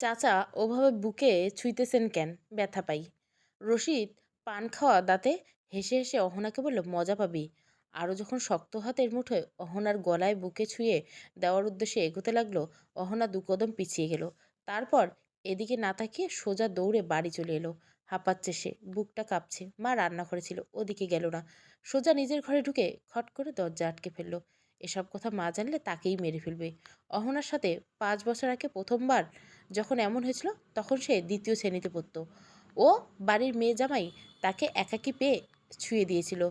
চাচা ওভাবে বুকে ছুঁইতেছেন কেন? ব্যথা পাই। রশিদ পান খাওয়া দাঁতে হেসে হেসে অহনাকে বলল, মজা পাবি। আরও যখন শক্ত হাতের মুঠোয় অহনার গলায় বুকে ছুঁয়ে দেওয়ার উদ্দেশ্যে এগোতে লাগল, অহনা দুকদম পিছিয়ে গেল। তারপর এদিকে না তাকিয়ে সোজা দৌড়ে বাড়ি চলে এলো। হাঁপাচ্ছে সে, বুকটা কাঁপছে। মা রান্না করেছিল ওদিকে গেল না। সোজা নিজের ঘরে ঢুকে খট করে দরজা আটকে ফেলল। এসব কথা মা জানলে তাকেই মেরে ফেলবে। অহনার সাথে পাঁচ বছর আগে প্রথমবার যখন এমন হয়েছিল, তখন সে দ্বিতীয় শ্রেণীতে পড়ত। ও বাড়ির মেয়ে জামাই তাকে একাকি পেয়ে ছুঁয়ে দিয়েছিল।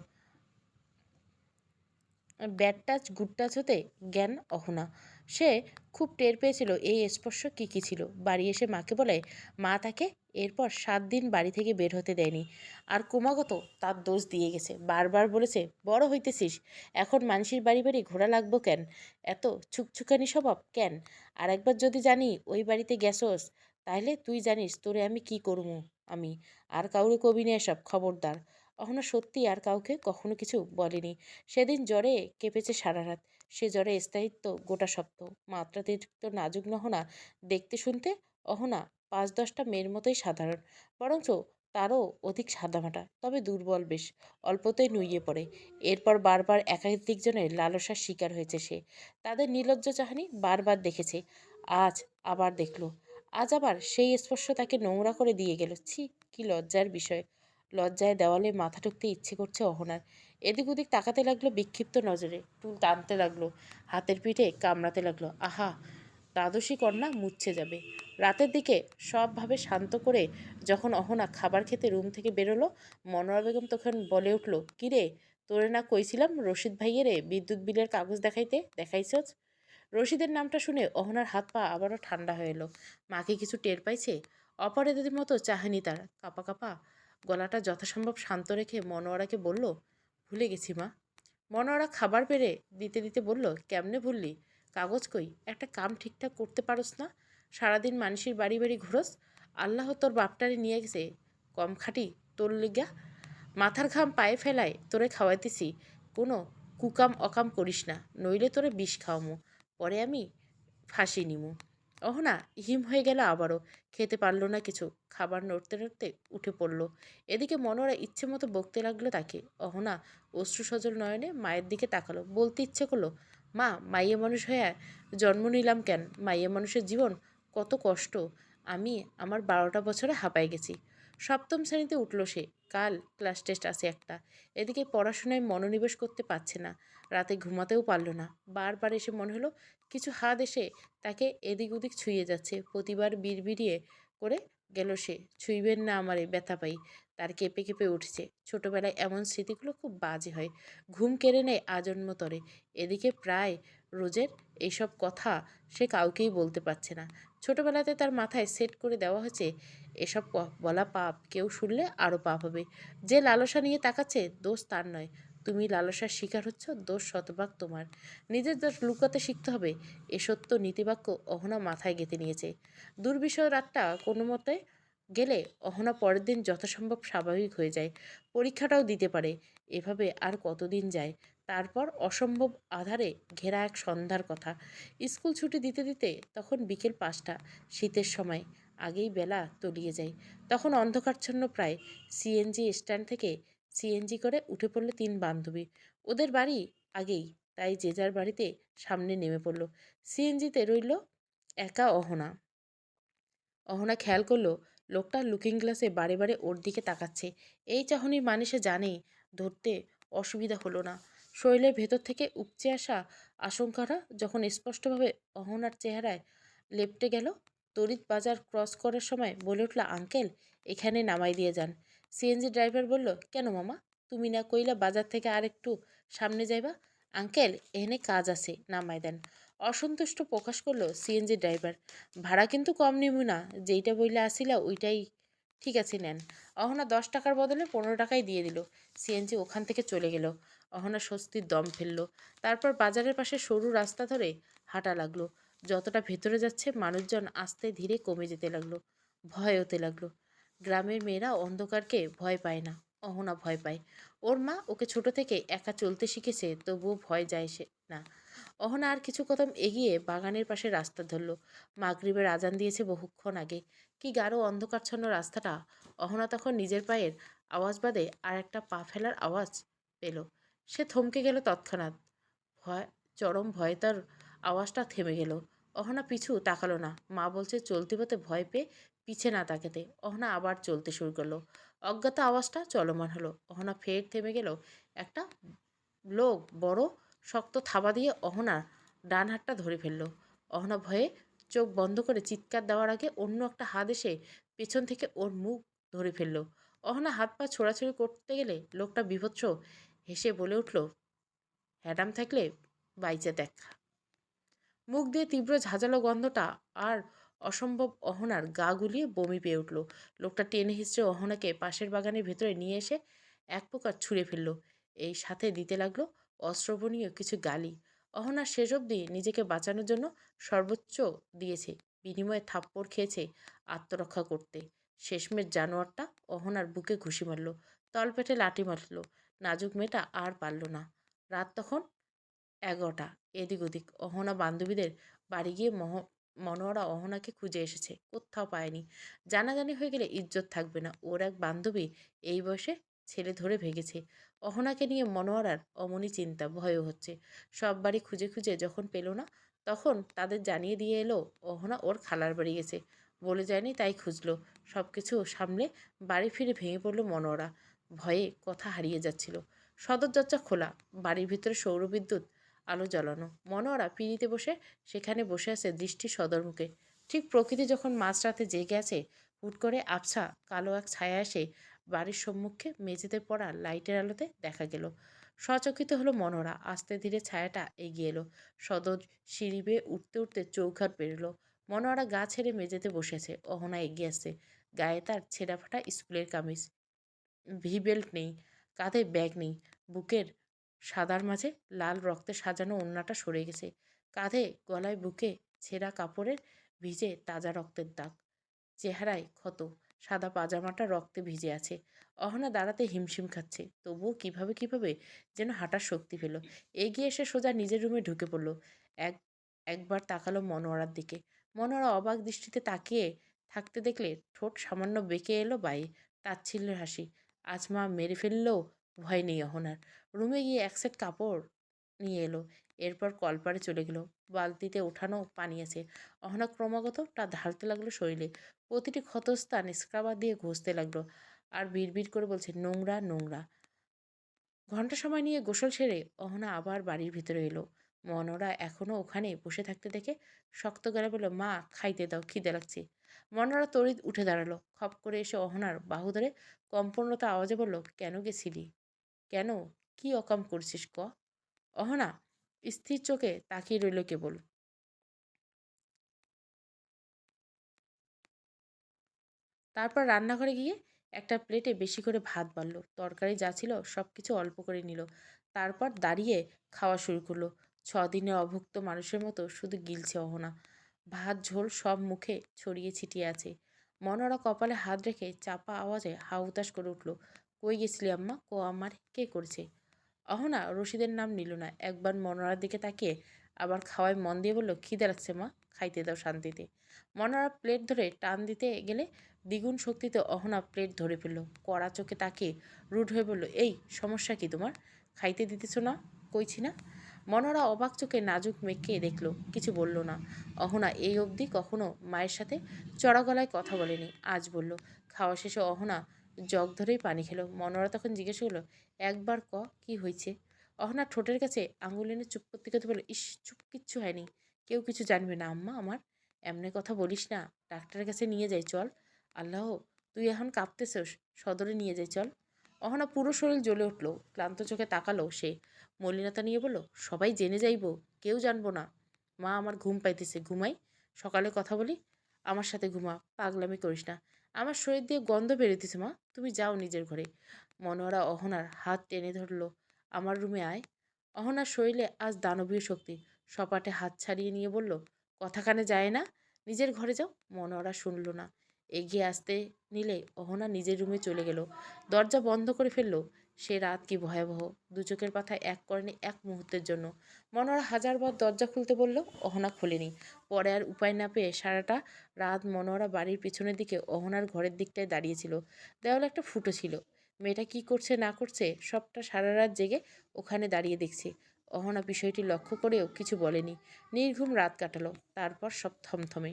ব্যাড টাচ, গুড টাচ হতে জ্ঞান অহনা। সে খুব টের পেয়েছিল এই স্পর্শ কী কী ছিল। বাড়ি এসে মাকে বলে, মা তাকে এরপর সাত দিন বাড়ি থেকে বের হতে দেয়নি। আর ক্রমাগত তার দোষ দিয়ে গেছে। বারবার বলেছে, বড় হইতেছিস। এখন মানুষের বাড়ি বাড়ি ঘোরা লাগবো কেন? এত ছুকছুকানি স্বভাব কেন? আর একবার যদি জানি ওই বাড়িতে গেছস তাহলে তুই জানিস তোরে আমি কি করব আমি? আর কাউরে কবি নিয়ে এসব, খবরদার। অহনা সত্যি আর কাউকে কখনো কিছু বলেনি। সেদিন জ্বরে কেঁপেছে সারা রাত। সে জ্বরে স্থায়িত্ব গোটা সপ্তাহ। মাত্রাতিরিক্ত নাজুক নহনা দেখতে শুনতে অহনা পাঁচ দশটা মেয়ের মতোই সাধারণ। বরঞ্চ তারও অধিক সাদামাটা, তবে দুর্বল বেশ, অল্পতেই নুইয়ে পড়ে। এরপর বারবার একাধিকজনের লালসার শিকার হয়েছে সে। তাদের নির্লজ্জ চাহানি বারবার দেখেছে। আজ আবার দেখল। আজ আবার সেই স্পর্শ তাকে নোংরা করে দিয়ে গেল। ছি, কি লজ্জার বিষয়। লজ্জায় দেওয়ালে মাথা ঠুকতে ইচ্ছে করছে অহনার। এদিক ওদিক তাকাতে লাগল বিক্ষিপ্ত নজরে। টুল টানতে লাগল। হাতের পিঠে কামড়াতে লাগল। আহা! দ্বাদশী কন্যা মুচ্ছে যাবে। রাতের দিকে সবভাবে শান্ত করে যখন অহনা খাবার খেতে রুম থেকে বেরোলো মনোরা বেগম তখন বলে উঠল, কিরে, তোরে না কইছিলাম রশিদ ভাইয়েরে বিদ্যুৎ বিলের কাগজ দেখাইতে? দেখাইছস? রশিদের নামটা শুনে অহনার হাত পা আবারও ঠান্ডা হয়ে এলো। মাকে কিছু টের পাইছে? অপরাধীদের মতো চাহেনি তার। কাপা কাপা। গলাটা যথাসম্ভব শান্ত রেখে মনোয়ারাকে বলল, ভুলে গেছি মা। মনোয়ারা খাবার পেরে দিতে দিতে বলল, কেমনে ভুললি? কাগজ কই? একটা কাম ঠিকঠাক করতে পারোস না। সারাদিন মানুষের বাড়ি বাড়ি ঘুরোস। আল্লাহ তোর বাপটারে নিয়ে গেছে। কম খাটি, তোর লিগা। মাথার ঘাম পায়ে ফেলায় তোরে খাওয়াইতেছি। কোনো কুকাম অকাম করিস না। নইলে তোরে বিষ খাওয়ামো। পরে আমি ফাঁসি নিমু। অহনা, হিম হয়ে গেল আবারও। খেতে পারল না কিছু। খাবার নড়তে নড়তে উঠে পড়ল। এদিকে মনোরা ইচ্ছে মতো বকতে লাগল তাকে। অহনা অশ্রু সজল নয়নে মায়ের দিকে তাকালো। বলতে ইচ্ছে করল মা, মাইয়ে মানুষ হয়ে জন্ম নিলাম কেন? মাইয়ে মানুষের জীবন কত কষ্ট। আমি আমার বারোটা বছরে হাঁপাই গেছি। সপ্তম শ্রেণীতে উঠল সে। কাল ক্লাস টেস্ট আছে একটা। এদিকে পড়াশোনায় মনোনিবেশ করতে পারছে না। রাতে ঘুমাতেও পারল না। বারবার এসে মনে হলো, কিছু হাত এসে তাকে এদিক ওদিক ছুঁয়ে যাচ্ছে। প্রতিবার বিড়বিড়িয়ে করে গেল সে, ছুঁইবেন না আমারে ব্যথা পাই। তার কেঁপে কেঁপে উঠছে। ছোটবেলায় এমন স্মৃতিগুলো খুব বাজে হয়। ঘুম কেড়ে নেয় আজন্ম তরে। এদিকে প্রায় রোজের এইসব কথা সে কাউকেই বলতে পারছে না। ছোটবেলাতে তার মাথায় সেট করে দেওয়া হয়েছে, এসব বলা পাপ। কেউ শুনলে আরও পাপ হবে। যে লালসা নিয়ে তাকাচ্ছে, দোষ তার নয়। তুমি লালসার শিকার হচ্ছ, দোষ শতভাগ তোমার। নিজের দোষ লুকাতে শিখতে হবে, এ সত্য নীতিবাক্য অহনা মাথায় গেঁথে নিয়েছে। দুর্বিষয় রাতটা কোনো মতে গেলে অহনা পরের দিন যথাসম্ভব স্বাভাবিক হয়ে যায়, পরীক্ষাটাও দিতে পারে। এভাবে আর কতদিন যায়? তারপর অসম্ভব আধারে ঘেরা এক সন্ধ্যার কথা। স্কুল ছুটি দিতে দিতে তখন বিকেল পাঁচটা, শীতের সময়। আগেই বেলা তলিয়ে যায়। তখন অন্ধকারচ্ছন্ন প্রায়। সিএনজি স্ট্যান্ড থেকে সিএনজি করে উঠে পড়ল তিন বান্ধবী। ওদের বাড়ি আগেই, তাই যে যার বাড়িতে সামনে নেমে পড়ল। সিএনজিতে রইল একা অহনা। অহনা খেয়াল করল, লোকটা লুকিং গ্লাসে বারে বারে ওর দিকে তাকাচ্ছে। এই চাহনির মানে সে জানে ধরতে অসুবিধা হলো না। শরীরের ভেতর থেকে উপচে আসা আশঙ্কাটা যখন স্পষ্টভাবে অহনার চেহারায় লেপটে গেল, তড়িৎ বাজার ক্রস করার সময় বলে উঠল, আঙ্কেল, এখানে নামাই দিয়ে যান। সিএনজি ড্রাইভার বলল, কেন মামা? তুমি না কইলা বাজার থেকে আর একটু সামনে যাইবা? আঙ্কেল, এখানে কাজ আছে। নামাই দেন। অসন্তুষ্ট প্রকাশ করল সিএনজি ড্রাইভার। ভাড়া কিন্তু কম নিব না, যেইটা বইলে আসিলা ওইটাই ঠিক আছে নেন। অহনা দশ টাকার বদলে পনেরো টাকাই দিয়ে দিল। সিএনজি ওখান থেকে চলে গেল। অহনা স্বস্তির দম ফেলল। তারপর বাজারের পাশে সরু রাস্তা ধরে হাঁটা লাগল। যতটা ভেতরে যাচ্ছে মানুষজন আস্তে ধীরে কমে যেতে লাগল। ভয় হতে লাগল। গ্রামের মেয়েরা অন্ধকারকে ভয় পায় না, অহনা ভয় পায়। ওর মা ওকে ছোট থেকে একা চলতে শিখেছে, তবুও ভয় যায় সে না। অহনা আর কিছু কদম এগিয়ে বাগানের পাশে রাস্তা ধরল। মাগরিবের আজান দিয়েছে বহুক্ষণ আগে। কি গাঢ় অন্ধকারচ্ছন্ন রাস্তাটা! অহনা তখন নিজের পায়ের আওয়াজ বাদে আর একটা পা ফেলার আওয়াজ পেল। সে থমকে গেল তৎক্ষণাৎ। ভয়, চরম ভয়ে তার আওয়াজটা থেমে গেল। অহনা পিছু তাকালো না। মা বলছে, চলতি পথে ভয় পেয়ে পিছে না তাকাতে অহনা আবার চলতে শুরু করল। অজ্ঞাত আওয়াজটা চলমান হলো। অহনা ফের থেমে গেল। একটা লোক বড় শক্ত থাবা দিয়ে অহনার ডান হাতটা ধরে ফেলল। অহনা ভয়ে চোখ বন্ধ করে চিৎকার দেওয়ার আগে অন্য একটা হাত এসে পেছন থেকে ওর মুখ ধরে ফেলল। অহনা হাত পা ছোড়াছুড়ি করতে গেলে লোকটা বিভৎস হেসে বলে উঠল, হ্যাডাম থাকলে বাইচে দেখা। মুখ দিয়ে তীব্র ঝাঁঝালো গন্ধটা আর অসম্ভব অহনার গা গুলিয়ে বমি পেয়ে উঠল। লোকটা টেনে হিসড়ে অহনাকে পাশের বাগানের ভেতরে নিয়ে এসে এক প্রকার ছুঁড়ে ফেলল। এই সাথে দিতে লাগল অশ্রবণীয় কিছু গালি। অহনা শেষ অবধি নিজেকে বাঁচানোর জন্য সর্বোচ্চ দিয়েছে, বিনিময়ে থাপ্পড় খেয়েছে আত্মরক্ষা করতে। শেষমেশ জানোয়ারটা অহনার বুকে ঘুষি মারল, তলপেটে লাঠি মারল। নাজুক মেয়েটা আর পারল না। রাত তখন এগারোটা। এদিক ওদিক অহনা বান্ধবীদের বাড়ি গিয়ে মহ মনোয়ারা অহনাকে খুঁজে এসেছে, কোথাও পায়নি। জানাজানি হয়ে গেলে ইজ্জত থাকবে না। ওর এক বান্ধবী এই বয়সে ছেলে ধরে ভেগেছে। অহনাকে নিয়ে মনোয়ারার অমনি চিন্তা, ভয়ও হচ্ছে। সব বাড়ি খুঁজে খুঁজে যখন পেল না, তখন তাদের জানিয়ে দিয়ে এলো, অহনা ওর খালার বাড়ি গেছে। বলে যায়নি, তাই খুঁজলো। সব কিছু সামলে বাড়ি ফিরে ভেঙে পড়ল মনোয়ারা ভয়ে কথা হারিয়ে যাচ্ছিল। সদর দরজা খোলা, বাড়ির ভিতরে সৌরবিদ্যুৎ আলো জ্বালানো। মনোয়ারা পিড়িতে বসে সেখানে বসে আছে দৃষ্টি সদরমুখে। ঠিক প্রকৃতি যখন মাঝরাতে জেগে আছে, হুট করে আবছা কালো এক ছায়া এসে বাড়ির সম্মুখে মেঝেতে পড়া লাইটের আলোতে দেখা গেল। সচকিত হলো মনোরা আস্তে ধীরে ছায়াটা এগিয়ে এলো। সদর সিঁড়ি বেয়ে উঠতে উঠতে চৌঘাট বেরোলো মনোয়ারা গা ছেড়ে মেঝেতে বসেছে, অহনা এগিয়ে আসছে। গায়ে তার ছেঁড়া ফাটা স্কুলের কামিজ। ভি বেল্ট নেই, কাঁধে ব্যাগ নেই, বুকের সাদার মাঝে লাল রক্তে সাজানো ওড়নাটা সরে গেছে। কাঁধে গলায় বুকে ছেঁড়া কাপড়ের ভিজে তাজা রক্তের দাগ। চেহারায় ক্ষত, সাদা পাজামাটা রক্তে ভিজে আছে। অহনা দাঁড়াতে হিমশিম খাচ্ছে। তবুও কীভাবে কীভাবে যেন হাঁটার শক্তি পেল। এগিয়ে এসে সোজা নিজের রুমে ঢুকে পড়ল। এক, একবার তাকালো মনোয়ারার দিকে। মনোয়ারা অবাক দৃষ্টিতে তাকিয়ে থাকতে দেখলে ঠোঁট সামান্য বেঁকে এলো বাই তাচ্ছিল্যের হাসি। আজ মা মেরে ফেললেও ভয় নেই অহনার। রুমে গিয়ে এক সেট কাপড় নিয়ে এলো। এরপর কলপারে চলে গেল। বালতিতে ওঠানো পানি আছে। অহনা ক্রমাগত তা ঢালতে লাগল শরীরে। প্রতিটি ক্ষতস্থান স্ক্রাবার দিয়ে ঘষতে লাগল আর বিড়বিড় করে বলছে, নোংরা নোংরা। ঘণ্টা সময় নিয়ে গোসল সেরে অহনা আবার বাড়ির ভিতরে এলো। মনোরা এখনও ওখানে বসে থাকতে দেখে শক্ত গেলে বলল, মা, খাইতে দাও, খিদে লাগছে। মনোরা তড়িৎ উঠে দাঁড়াল। খপ করে এসে অহনার বাহু ধরে কম্পন্নতা আওয়াজে বলল, কেন গেছিলি? কেন কি অকাম করছিস ক? অহনা, স্থির চোখে তাকিয়ে রইল কেবল। তারপর রান্নাঘরে গিয়ে একটা প্লেটে বেশি করে ভাত বাড়ল। তরকারি যা ছিল সব কিছু অল্প করে নিল। তারপর দাঁড়িয়ে খাওয়া শুরু করল। ছদিনের অভুক্ত মানুষের মতো শুধু গিলছে অহনা। ভাত, ঝোল সব মুখে ছড়িয়ে ছিটিয়ে আছে। মনোরা কপালে হাত রেখে চাপা আওয়াজে হাউতাস করে উঠল, কই গেছিলি আম্মা? কো আমার কে করছে? অহনা রশিদের নাম নিল না। একবার মনোরার দিকে তাকিয়ে আবার খাওয়ায় মন দিয়ে বলল, খিদে লাগছে মা, খাইতে দাও শান্তিতে। মনোরা প্লেট ধরে টান দিতে গেলে দ্বিগুণ শক্তিতে অহনা প্লেট ধরে ফেলল। কড়া চোখে তাকিয়ে রুড হয়ে বলল, এই, সমস্যা কি তোমার? খাইতে দিতেছ না? কইছি না মনোরা অবাক চোখে নাজুক মেঘকে দেখল, কিছু বলল না। অহনা এই অবধি কখনো মায়ের সাথে চড়া গলায় কথা বলেনি। আজ বলল, খাওয়া শেষে অহনা জগ ধরেই পানি খেলো। মনোরা তখন জিজ্ঞেস করল, একবার ক, কি হয়েছে? অহনা ঠোঁটের কাছে আঙুল এনে চুপ করতে করতে বলল, ইস, চুপ কিচ্ছু হয়নি। কেউ কিছু জানবে না আম্মা আমার। এমনি কথা বলিস না। ডাক্তারের কাছে নিয়ে যাই, চল। আল্লাহ, তুই এখন কাঁপতেছস। সদরে নিয়ে যাই, চল। অহনা পুরো শরীর জ্বলে উঠল। ক্লান্ত চোখে তাকালো সে। মলিনতা নিয়ে বলল, সবাই জেনে যাইব, কেউ জানব না। মা আমার ঘুম পাইতেছে, ঘুমাই। সকালে কথা বলি, আমার সাথে ঘুমা। পাগলামি করিস না। আমার শরীর দিয়ে গন্ধ বেরোতেছে মা। তুমি যাও নিজের ঘরে। মনোহরা অহনার হাত টেনে ধরলো, আমার রুমে আয়। অহনার শরীরে আজ দানবীয় শক্তি। সপাটে হাত ছাড়িয়ে নিয়ে বলল কথা কানে যায় না, নিজের ঘরে যাও। মনোহরা শুনল না। এগিয়ে আসতে নিলে অহনা নিজের রুমে চলে গেল। দরজা বন্ধ করে ফেলল সে রাত কি ভয়াবহ? দু চোখের পাতা এক করেনি এক মুহূর্তের জন্য। মনোহরা হাজারবার দরজা খুলতে বলল, অহনা খোলেনি। পরে আর উপায় না পেয়ে সারাটা রাত মনোহরা বাড়ির পিছনের দিকে অহনার ঘরের দিকটায় দাঁড়িয়েছিল। দেওয়ালে একটা ফুটো ছিল। মেয়েটা কি করছে, না করছে, সবটা সারা রাত জেগে ওখানে দাঁড়িয়ে দেখছে। অহনা বিষয়টি লক্ষ্য করেও কিছু বলেনি। নির্ঘুম রাত কাটালো। তারপর সব থমথমে।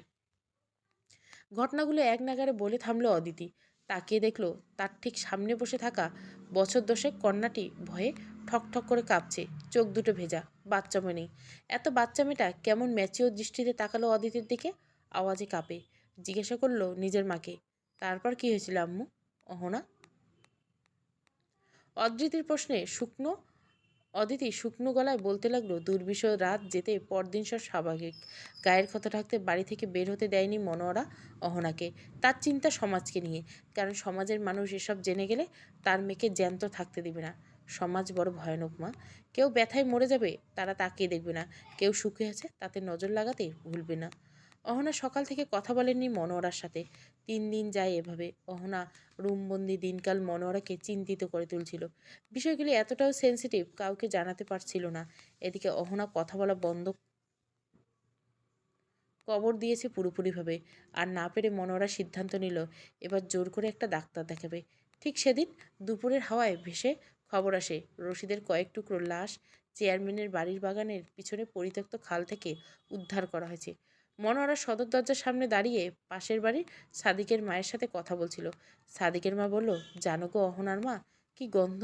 ঘটনাগুলো এক নাগারে বলে থামলো অদিতি। তাকিয়ে দেখল তার ঠিক সামনে বসে থাকা বছর দশেক কন্যাটি ভয়ে ঠকঠক ঠক করে কাঁপছে, চোখ দুটো ভেজা, বাচ্চা মনে। এত বাচ্চা মেয়েটা কেমন ম্যাচিওর দৃষ্টিতে তাকালো অদিতির দিকে? আওয়াজে কাঁপে, জিজ্ঞাসা করল নিজের মাকে, তারপর কি হয়েছিল আম্মু? অহনা? অদ্রিতির প্রশ্নে শুকনো অদিতি শুকনো গলায় বলতে লাগল, দুর্বিষহ রাত যেতে পরদিন সব স্বাভাবিক। গায়ের ক্ষত থাকতে বাড়ি থেকে বের হতে দেয়নি মনোয়ারা অহনাকে। তার চিন্তা সমাজকে নিয়ে, কারণ সমাজের মানুষ এসব জেনে গেলে তার মেয়েকে জ্যান্ত থাকতে দিবে না। সমাজ বড় ভয়ানক মা। কেউ ব্যথায় মরে যাবে, তারা তাকিয়ে দেখবে না। কেউ সুখে আছে, তাতে নজর লাগাতে ভুলবে না। অহনা সকাল থেকে কথা বলেননি মনোয়ারার সাথে। তিন দিন যায় এভাবে। অহনা রুমবন্দি দিনকাল মনোয়ারাকে চিন্তিত করে তুলছিল। বিষয়গুলি এতটাও সেন্সিটিভ কাউকে জানাতে পারছিল না। এদিকে অহনা কথা বলা বন্ধ কবর দিয়েছে পুরোপুরিভাবে। আর না পেরে মনোয়ারা সিদ্ধান্ত নিল, এবার জোর করে একটা ডাক্তার দেখাবে। ঠিক সেদিন দুপুরের হাওয়ায় ভেসে খবর আসে, রশিদের কয়েক টুকরো লাশ চেয়ারম্যানের বাড়ির বাগানের পিছনে পরিত্যক্ত খাল থেকে উদ্ধার করা হয়েছে। মনোয়ারা সদর দরজার সামনে দাঁড়িয়ে পাশের বাড়ির সাদিকের মায়ের সাথে কথা বলছিল। সাদিকের মা বলল, জানো গো অহনার মা, কি গন্ধ।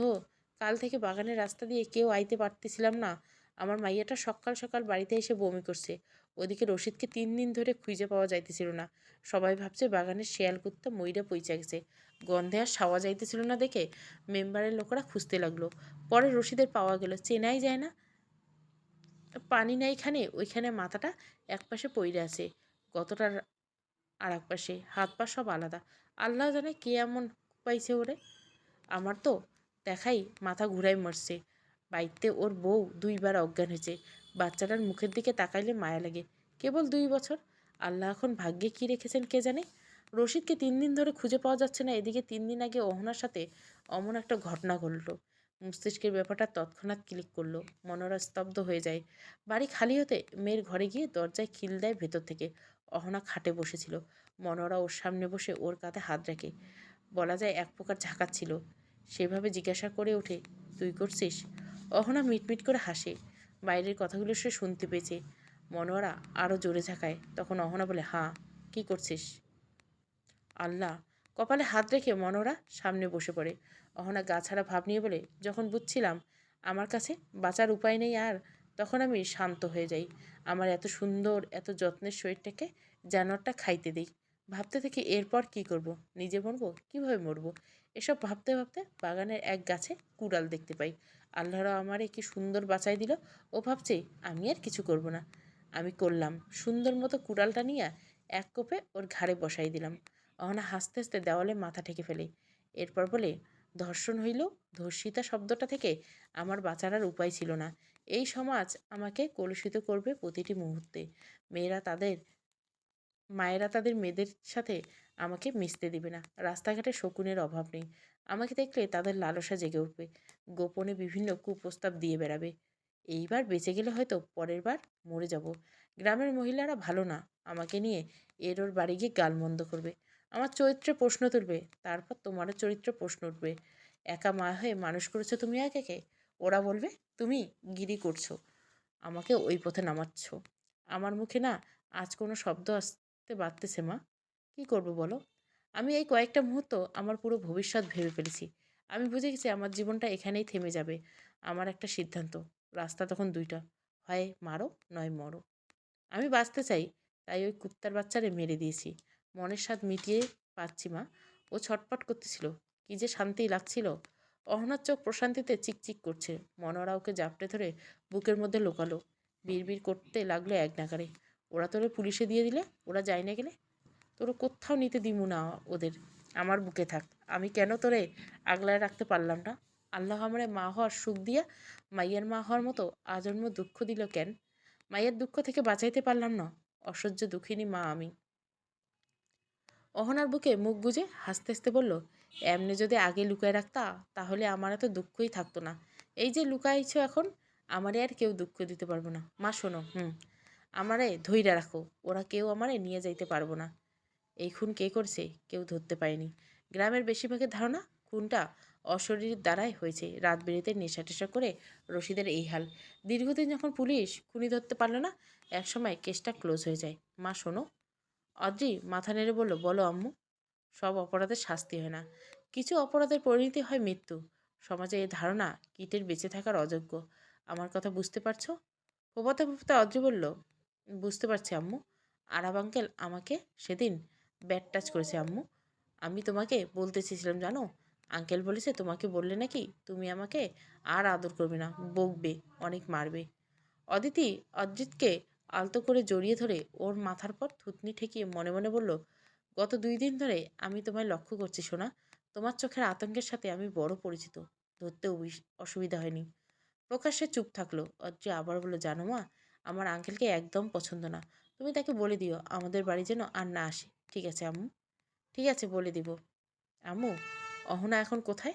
কাল থেকে বাগানের রাস্তা দিয়ে কেউ আইতে পারতেছিলাম না। আমার মাইয়াটা সকাল সকাল বাড়িতে এসে বমি করছে। ওদিকে রশিদকে তিন দিন ধরে খুঁজে পাওয়া যাইতেছিল না। সবাই ভাবছে বাগানের শেয়াল কুত্তা মইরা পইচা গেছে। গন্ধে আর সাওয়া যাইতেছিল না দেখে মেম্বারের লোকেরা খুঁজতে লাগল। পরে রশিদের পাওয়া গেল। চেনাই যায় না পানি নাই এখানে, ওইখানে মাথাটা এক পাশে পইরে আছে গতটার আর এক পাশে হাত পা সব আলাদা। আল্লাহ জানে কে এমন পাইছে ওরে। আমার তো দেখাই মাথা ঘুরাই মরছে। বাড়িতে ওর বউ দুইবার অজ্ঞান হয়েছে। বাচ্চাটার মুখের দিকে তাকাইলে মায়া লাগে। কেবল দুই বছর। আল্লাহ এখন ভাগ্যে কি রেখেছেন কে জানে? রশিদকে তিন দিন ধরে খুঁজে পাওয়া যাচ্ছে না। এদিকে তিন দিন আগে অহনার সাথে অমন একটা ঘটনা ঘটলো। মস্তিষ্কের ব্যাপারটা তৎক্ষণাৎ ক্লিক করল। মনোরা স্তব্ধ হয়ে যায়। বাড়ি খালি হতে মেয়ের ঘরে গিয়ে দরজায় খিল দেয় ভেতর থেকে। অহনা খাটে বসেছিল। মনোরা ওর সামনে বসে ওর কাঁধে হাত রাখে। বলা যায় এক প্রকার ঝাঁকাচ্ছিল। সেভাবে জিজ্ঞাসা করে ওঠে, তুই করছিস? অহনা মিটমিট করে হাসে। বাইরের কথাগুলো সে শুনতে পেয়েছে। মনোয়ারা আরও জোরে ঝাঁকায়। তখন অহনা বলে, হাঁ, কি করছিস? আল্লাহ। কপালে হাত রেখে মনোরা সামনে বসে পড়ে। অহনা গা ছাড়া ভাব নিয়ে বলে, যখন বুঝছিলাম আমার কাছে বাঁচার উপায় নেই আর, তখন আমি শান্ত হয়ে যাই। আমার এত সুন্দর, এত যত্নের শরীরটাকে জানোয়ারটা খাইতে দিই। ভাবতে থাকি এরপর কি করব? নিজে মরবো? কীভাবে মরবো? এসব ভাবতে ভাবতে বাগানের এক গাছে কুড়াল দেখতে পাই। আল্লাহরা আমারে কি সুন্দর বাঁচাই দিল? ও ভাবছে, আমি আর কিছু করব না। আমি করলাম। সুন্দর মতো কুড়ালটা নিয়ে এক কোপে ওর ঘাড়ে বসাই দিলাম। অহনা হাসতে হাসতে দেওয়ালে মাথা ঠেকে ফেলে। এরপর বলে ধর্ষণ হইল, ধর্ষিতা শব্দটা থেকে আমার বাঁচার উপায় ছিল না। এই সমাজ আমাকে কলুষিত করবে প্রতিটি মুহূর্তে। মেয়েরা তাদের, মায়েরা তাদের মেয়েদের সাথে আমাকে মিশতে দিবে না। রাস্তাঘাটে শকুনের অভাব নেই। আমাকে দেখলে তাদের লালসা জেগে উঠবে। গোপনে বিভিন্ন কুপ্রস্তাব দিয়ে বেড়াবে। এইবার বেঁচে গেলে হয়তো পরের বার মরে যাব। গ্রামের মহিলারা ভালো না। আমাকে নিয়ে এর ওর বাড়ি গিয়ে গালমন্দ করবে। আমার চরিত্রে প্রশ্ন তুলবে, তারপর তোমারও চরিত্রে প্রশ্ন উঠবে। একা মা হয়ে মানুষ করেছ তুমি একে ওরা বলবে, তুমি গিরি করছ, আমাকে ওই পথে নামাচ্ছ। আমার মুখে না আজ কোনো শব্দ আসতে বাড়তেছে মা। কি করব বলো? আমি এই কয়েকটা মুহূর্ত আমার পুরো ভবিষ্যৎ ভেবে ফেলেছি। আমি বুঝে গেছি আমার জীবনটা এখানেই থেমে যাবে। আমার একটা সিদ্ধান্ত, রাস্তা তখন দুইটা, হয় মারো, নয় মরো। আমি বাঁচতে চাই, তাই ওই কুত্তার বাচ্চারে মেরে দিয়েছি। মনের স্বাদ মিটিয়ে পাচ্ছি মা। ও ছটপট করতেছিল। কি যে শান্তি লাগছিল। অহনার চোখ প্রশান্তিতে চিকচিক করছে। মনোরা ওকে জাপটে ধরে বুকের মধ্যে লোকালো। বিড়বিড় করতে লাগল এক নাগারে ওরা তোরে পুলিশে দিয়ে দিলে? ওরা যায় না গেলে? তোরা কোথাও নিতে দিমু না ওদের। আমার বুকে থাক। আমি কেন তোরে আগলায় রাখতে পারলাম না? আল্লাহ আমারে মা হওয়ার সুখ দিয়া মাইয়ের মা হওয়ার মতো আজন্ম দুঃখ দিল কেন? মায়ের দুঃখ থেকে বাঁচাইতে পারলাম না। অসহ্য দুঃখিনী মা আমি। অহনার বুকে মুখ বুজে হাসতে হাসতে বলল, এমনি যদি আগে লুকায় রাখতা, তাহলে আমার এত দুঃখই থাকতো না। এই যে লুকাইছো এখন, আমারে আর কেউ দুঃখ দিতে পারব না। মা, শোনো, হুম, আমারে ধৈর্য রাখো। ওরা কেউ আমারে নিয়ে যাইতে পারব না। এই খুন কে করছে, কেউ ধরতে পারেনি। গ্রামের বেশিরভাগের ধারণা, খুনটা অশরীর দ্বারাই হয়েছে। রাত বেরিতে নেশা টেশা করে রশিদের এই হাল। দীর্ঘদিন যখন পুলিশ খুনি ধরতে পারল না, একসময় কেসটা ক্লোজ হয়ে যায়। মা, শোনো অদ্রি মাথা নেড়ে বলল, বলো আম্মু, সব অপরাধের শাস্তি হয় না। কিছু অপরাধের পরিণতি হয় মৃত্যু। সমাজে এই ধারণা কীটের বেঁচে থাকার অযোগ্য। আমার কথা বুঝতে পারছ? ফোপাতে ফোপাতে অদ্রি বলল, বুঝতে পারছি আম্মু। আরাব আঙ্কেল আমাকে সেদিন ব্যাট টাচ করেছে আম্মু। আমি তোমাকে বলতে চেয়েছিলাম, জানো? আঙ্কেল বলেছে, তোমাকে বললে নাকি তুমি আমাকে আর আদর করবে না, বকবে, অনেক মারবে। অদিতি অদ্রিতকে আলতো করে জড়িয়ে ধরে ওর মাথার পর থুতনি ঠেকিয়ে মনে মনে বলল, গত দুই দিন ধরে আমি তোমায় লক্ষ্য করছি শোনা তোমার চোখের আতঙ্কের সাথে আমি বড় পরিচিত। ধরতেও বিস- অসুবিধা হয়নি। প্রকাশ্যে চুপ থাকল। অদ্রি আবার বলল, জানো মা, আমার আঙ্কেলকে একদম পছন্দ না। তুমি তাকে বলে দিও, আমাদের বাড়ি যেন আর না আসে। ঠিক আছে, আম্মু? ঠিক আছে, বলে দিব। আম্মু, অহনা এখন কোথায়?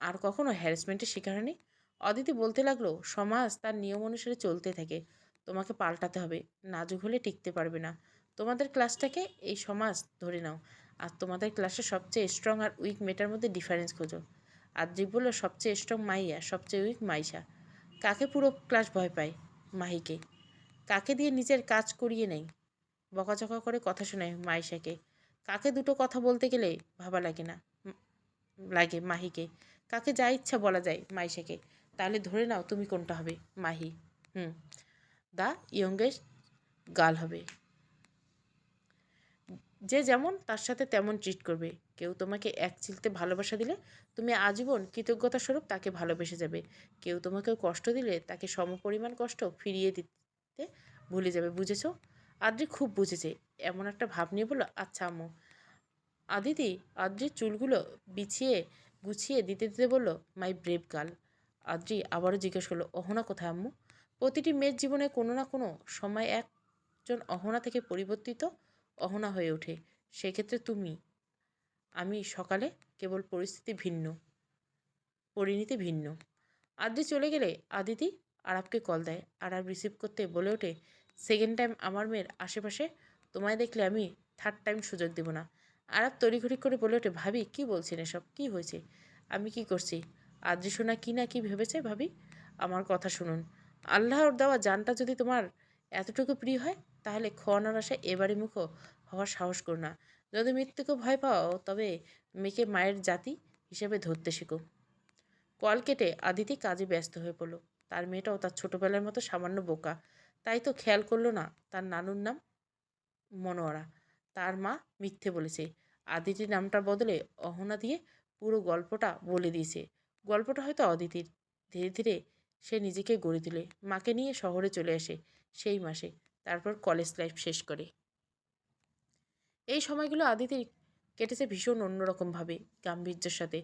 আর কখনো হ্যারাসমেন্টের শিকার হয়নি? অদিতি বলতে লাগল, সমাজ তার নিয়ম অনুসারে চলতে থাকে। তোমাকে পাল্টাতে হবে। নাজুক হলে টিকতে পারবে না। তোমাদের ক্লাসটাকে এই সমাজ ধরে নাও। আর তোমাদের ক্লাসে সবচেয়ে স্ট্রং আর উইক মেটার মধ্যে ডিফারেন্স খোঁজো। আদ্রিক বলল সবচেয়ে স্ট্রং মাইয়া, সবচেয়ে উইক মাইশা। কাকে পুরো ক্লাস ভয় পায়? মাহিকে। কাকে দিয়ে নিজের কাজ করিয়ে নেই বকাচকা করে কথা শোনায় মাইশাকে। কাকে দুটো কথা বলতে গেলে ভাবা লাগে না? লাগে মাহিকে। কাকে যা ইচ্ছা বলা যায় মাইশাকে। তাহলে ধরে নাও তুমি কোনটা হবে? মাহি। হুম। দ্য ইয়ংগেস্ট গার্ল হবে। যে যেমন তার সাথে তেমন ট্রিট করবে। কেউ তোমাকে এক চিলতে ভালোবাসা দিলে তুমি আজীবন কৃতজ্ঞতা স্বরূপ তাকে ভালোবেসে যাবে। কেউ তোমাকে কষ্ট দিলে তাকে সমপরিমাণ কষ্ট ফিরিয়ে দিতে ভুলে যাবে, বুঝেছ? আদ্রি খুব বুঝেছে। এমন একটা ভাব নিয়ে বলল আচ্ছা আম্মু। আদিতি আদ্রির চুলগুলো বিছিয়ে গুছিয়ে দিতে দিতে বলল মাই ব্রেভ গার্ল আদ্রি আবারও জিজ্ঞেস করল, অহনা কোথায় আম্মু? প্রতিটি মেয়ের জীবনে কোনো না কোনো সময় একজন অহনা থেকে পরিবর্তিত অহনা হয়ে ওঠে। সেক্ষেত্রে তুমি, আমি সকালে কেবল পরিস্থিতি ভিন্ন, পরিণীতি ভিন্ন। আদ্রি চলে গেলে আদিতি আরাবকে কল দেয়। আরাব রিসিভ করতে বলে ওঠে সেকেন্ড টাইম আমার মেয়ের আশেপাশে তোমায় দেখলে আমি থার্ড টাইম সুযোগ দেব না। আরাব তড়িঘড়ি করে বলে ওঠে, ভাবি, কি বলছেন এসব? কি হয়েছে? আমি কি করছি? আদ্রি শোনা কি না কি ভেবেছে ভাবি? আমার কথা শুনুন। আল্লাহর দেওয়া জানটা যদি তোমার এতটুকু প্রিয় হয়, তাহলে খোয়ানোর আশা এবারে মুখো হওয়ার সাহস করো না। যদি মৃত্যুকে ভয় পাও, তবে মেয়েকে মায়ের জাতি হিসেবে ধরতে শেখো। কল কেটে আদিতি কাজে ব্যস্ত হয়ে পড়ল। তার মেয়েটাও তার ছোটোবেলার মতো সামান্য বোকা। তাই তো খেয়াল করল না, তার নানুর নাম মনোয়ারা। তার মা মিথ্যে বলেছে। আদিতির নামটার বদলে অহনা দিয়ে পুরো গল্পটা বলে দিয়েছে। গল্পটা হয়তো অদিতির। ধীরে ধীরে সে নিজেকে গড়ে তোলে। মাকে নিয়ে শহরে চলে আসে সেই মাসে, তারপর কলেজ লাইফ শেষ করে। এই সময়গুলো আদিতির কেটেছে ভীষণ অন্যরকমভাবে। গাম্ভীর্যের সাথে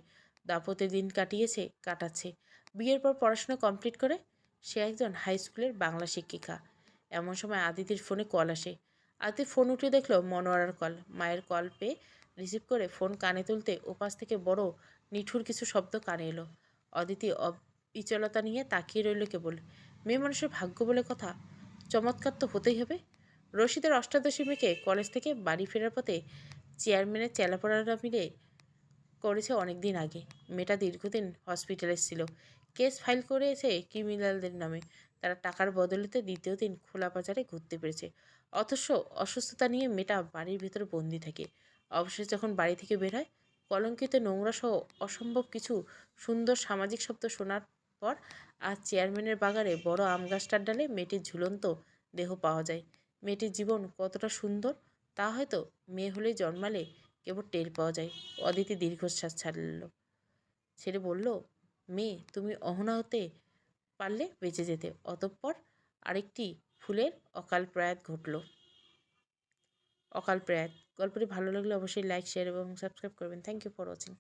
দাপতে দিন কাটিয়েছে, কাটাচ্ছে। বিয়ের পর পড়াশোনা কমপ্লিট করে সে একজন হাই স্কুলের বাংলা শিক্ষিকা। এমন সময় আদিতির ফোনে কল আসে। আদিতি ফোন উঠে দেখল মনোয়ারার কল মায়ের কল পেয়ে রিসিভ করে ফোন কানে তুলতে ওপাশ থেকে বড় নিঠুর কিছু শব্দ কানে এলো। অদিতি অবিচলতা নিয়ে তাকিয়ে রইল কেবল। মেয়ে মানুষের ভাগ্য বলে কথা চমৎকার তো হতেই হবে। রশিদের অষ্টাদশী মেয়েকে কলেজ থেকে বাড়ি ফেরার পথে চেয়ারম্যানের চেলাপড়ারা মিলে করেছে অনেক দিন আগে। মেয়েটা দীর্ঘদিন হসপিটালে ছিল। কেস ফাইল করেছে ক্রিমিনালদের নামে। তারা টাকার বদলেতে দ্বিতীয় দিন খোলা বাজারে ঘুরতে পেরেছে। অথচ অসুস্থতা নিয়ে মেয়েটা বাড়ির ভেতরে বন্দি থাকে। অবশেষে যখন বাড়ি থেকে বের হয়, কলঙ্কিত নোংরা সহ অসম্ভব কিছু সুন্দর সামাজিক শব্দ শোনার পর আজ চেয়ারম্যানের বাগানে বড় আম গাছটার ডালে মেয়েটির ঝুলন্ত দেহ পাওয়া যায়। মেয়েটির জীবন কতটা সুন্দর তা হয়তো মেয়ে হলেই জন্মালে কেবল টের পাওয়া যায়। অদিতি দীর্ঘশ্বাস ছাড়ল। ছেড়ে বলল, মেয়ে, তুমি অহনা হতে পারলে বেঁচে যেতে। অতঃপর আরেকটি ফুলের অকাল প্রয়াত ঘটল। অকাল প্রয়াত। গল্পটি ভালো লাগলে অবশ্যই লাইক শেয়ার এবং সাবস্ক্রাইব করবেন। Thank you for watching